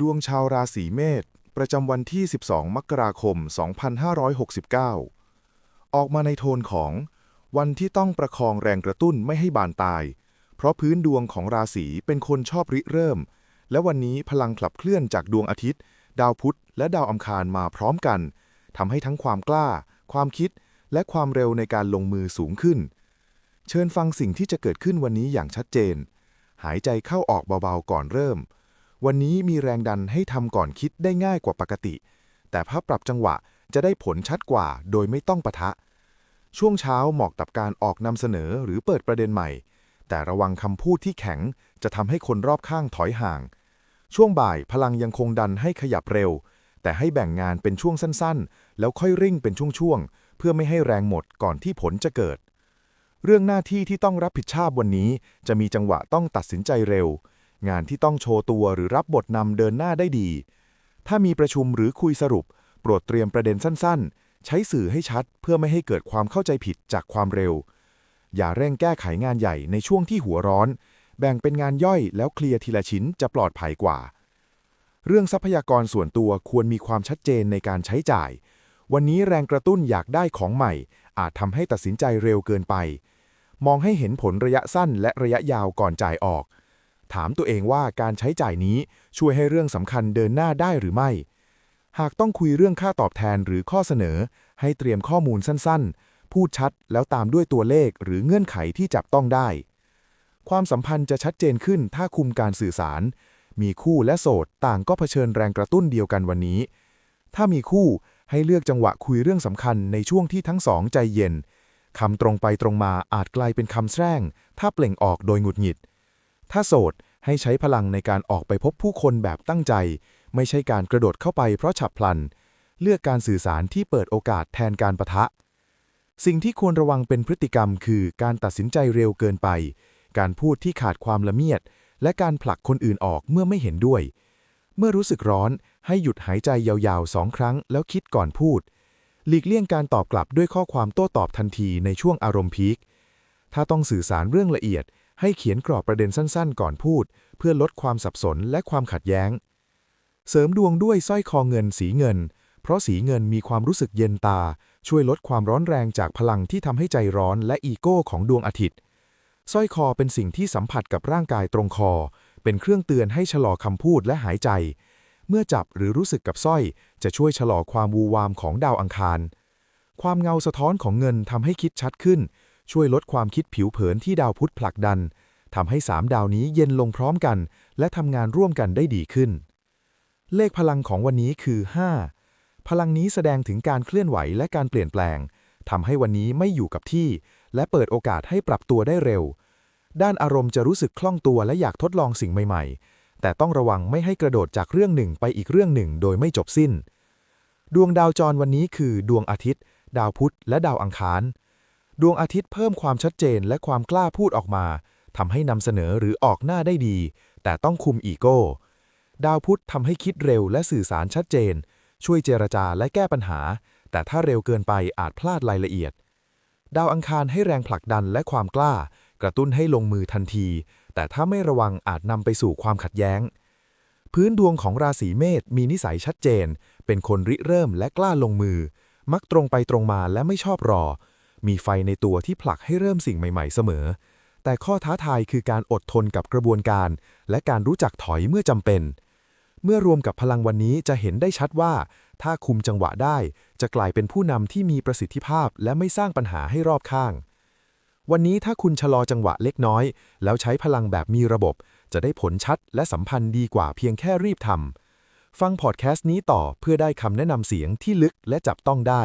ดวงชาวราศีเมษประจำวันที่ 12 มกราคม 2569 ออกมาในโทนของวันที่ต้องประคองแรงกระตุ้นไม่ให้บานตาย เพราะพื้นดวงของราศีเป็นคนชอบริเริ่ม และวันนี้พลังขับเคลื่อนจากดวงอาทิตย์ ดาวพุธ และดาวอังคารมาพร้อมกันทำให้ทั้งความกล้า ความคิด และความเร็วในการลงมือสูงขึ้น เชิญฟังสิ่งที่จะเกิดขึ้นวันนี้อย่างชัดเจน หายใจเข้าออกเบาๆก่อนเริ่ม วันนี้มีแรงดันให้ทำก่อนคิดได้ง่ายกว่าปกติ แต่ถ้าปรับจังหวะจะได้ผลชัดกว่าโดยไม่ต้องปะทะ ช่วงเช้าเหมาะกับการออกนำเสนอหรือเปิดประเด็นใหม่ แต่ระวังคำพูดที่แข็งจะทำให้คนรอบข้างถอยห่าง ช่วงบ่ายพลังยังคงดันให้ขยับเร็ว แต่ให้แบ่งงานเป็นช่วงสั้นๆ แล้วค่อยริ่งเป็นช่วงๆ เพื่อไม่ให้แรงหมดก่อนที่ผลจะเกิด เรื่องหน้าที่ที่ต้องรับผิดชอบวันนี้ จะมีจังหวะต้องตัดสินใจเร็ว งานที่ต้องโชว์ตัวหรือรับบทนำเดินหน้าได้ดี ถ้ามีประชุมหรือคุยสรุป โปรดเตรียมประเด็นสั้นๆ ใช้สื่อให้ชัดเพื่อไม่ให้เกิดความเข้าใจผิดจากความเร็ว อย่าเร่งแก้ไขงานใหญ่ในช่วงที่หัวร้อน แบ่งเป็นงานย่อยแล้วเคลียร์ทีละชิ้นจะปลอดภัยกว่า เรื่องทรัพยากรส่วนตัวควรมีความชัดเจนในการใช้จ่าย วันนี้แรงกระตุ้นอยากได้ของใหม่ อาจทำให้ตัดสินใจเร็วเกินไป มองให้เห็นผลระยะสั้นและระยะยาวก่อนจ่ายออก ถามตัวเองว่าการใช้จ่ายนี้ช่วยให้เรื่องสำคัญเดินหน้าได้หรือไม่ หากต้องคุยเรื่องค่าตอบแทนหรือข้อเสนอ ให้เตรียมข้อมูลสั้นๆ พูดชัดแล้วตามด้วยตัวเลขหรือเงื่อนไขที่จับต้องได้ ความสัมพันธ์จะชัดเจนขึ้นถ้าคุมการสื่อสาร มีคู่และโสดต่างก็เผชิญแรงกระตุ้นเดียวกันวันนี้ ถ้ามีคู่ให้เลือกจังหวะคุยเรื่องสำคัญในช่วงที่ทั้งสองใจเย็นคำตรงไปตรงมาอาจกลายเป็นคำแซงถ้าเปล่งออกโดยหงุดหงิด ถ้าโสดให้ใช้พลังในการออกไปพบผู้คนแบบตั้งใจ ไม่ใช่การกระโดดเข้าไปเพราะฉับพลัน เลือกการสื่อสารที่เปิดโอกาสแทนการประทะ สิ่งที่ควรระวังเป็นพฤติกรรม คือการตัดสินใจเร็วเกินไป การพูดที่ขาดความละเมียด และการผลักคนอื่นออกเมื่อไม่เห็นด้วย เมื่อรู้สึกร้อนให้หยุดหายใจยาวๆสองครั้ง แล้วคิดก่อนพูด หลีกเลี่ยงการตอบกลับด้วยข้อความโต้ตอบทันทีในช่วงอารมณ์พีคถ้าต้องสื่อสารเรื่องละเอียด ให้เขียนกรอบประเด็นสั้นๆ ก่อนพูด เพื่อลดความสับสนและความขัดแย้ง เสริมดวงด้วยสร้อยคอเงินสีเงิน เพราะสีเงินมีความรู้สึกเย็นตา ช่วยลดความร้อนแรงจากพลังที่ทำให้ใจร้อนและอีโก้ของดวงอาทิตย์สร้อยคอเป็นสิ่งที่สัมผัสกับร่างกายตรงคอ เป็นเครื่องเตือนให้ชะลอคำพูดและหายใจ เมื่อจับหรือรู้สึกกับสร้อย จะช่วยชะลอความวูวามของดาวอังคาร ความเงาสะท้อนของเงินทำให้คิดชัดขึ้น ช่วยลดความคิดผิวเผินที่ดาวพุธผลักดันทำให้สามดาวนี้เย็นลงพร้อมกัน และทำงานร่วมกันได้ดีขึ้น เลขพลังของวันนี้คือ 5 พลังนี้แสดงถึงการเคลื่อนไหวและการเปลี่ยนแปลงทำให้วันนี้ไม่อยู่กับที่ และเปิดโอกาสให้ปรับตัวได้เร็ว ด้านอารมณ์จะรู้สึกคล่องตัวและอยากทดลองสิ่งใหม่ ๆ แต่ต้องระวังไม่ให้กระโดดจากเรื่องหนึ่งไปอีกเรื่องหนึ่งโดยไม่จบสิ้น ดวงดาวจรวันนี้คือ ดวงอาทิตย์ ดาวพุธ และดาวอังคาร ดวงอาทิตย์เพิ่มความชัดเจนและความกล้าพูดออกมาทำให้นำเสนอหรือออกหน้าได้ดี แต่ต้องคุมอีโก้ ดาวพุธทำให้คิดเร็วและสื่อสารชัดเจน ช่วยเจรจาและแก้ปัญหา แต่ถ้าเร็วเกินไปอาจพลาดรายละเอียด ดาวอังคารให้แรงผลักดันและความกล้า กระตุ้นให้ลงมือทันที แต่ถ้าไม่ระวังอาจนำไปสู่ความขัดแย้ง พื้นดวงของราศีเมษมีนิสัยชัดเจน เป็นคนริเริ่มและกล้าลงมือ มักตรงไปตรงมาและไม่ชอบรอ มีไฟในตัวที่ผลักให้เริ่มสิ่งใหม่ๆเสมอ แต่ข้อท้าทายคือการอดทนกับกระบวนการ และการรู้จักถอยเมื่อจำเป็น เมื่อรวมกับพลังวันนี้จะเห็นได้ชัดว่า ถ้าคุมจังหวะได้ จะกลายเป็นผู้นำที่มีประสิทธิภาพ และไม่สร้างปัญหาให้รอบข้าง วันนี้ถ้าคุณชะลอจังหวะเล็กน้อย แล้วใช้พลังแบบมีระบบ จะได้ผลชัดและสัมพันธ์ดีกว่าเพียงแค่รีบทำฟังพอดแคสต์นี้ต่อเพื่อได้คำแนะนำเสียงที่ลึกและจับต้องได้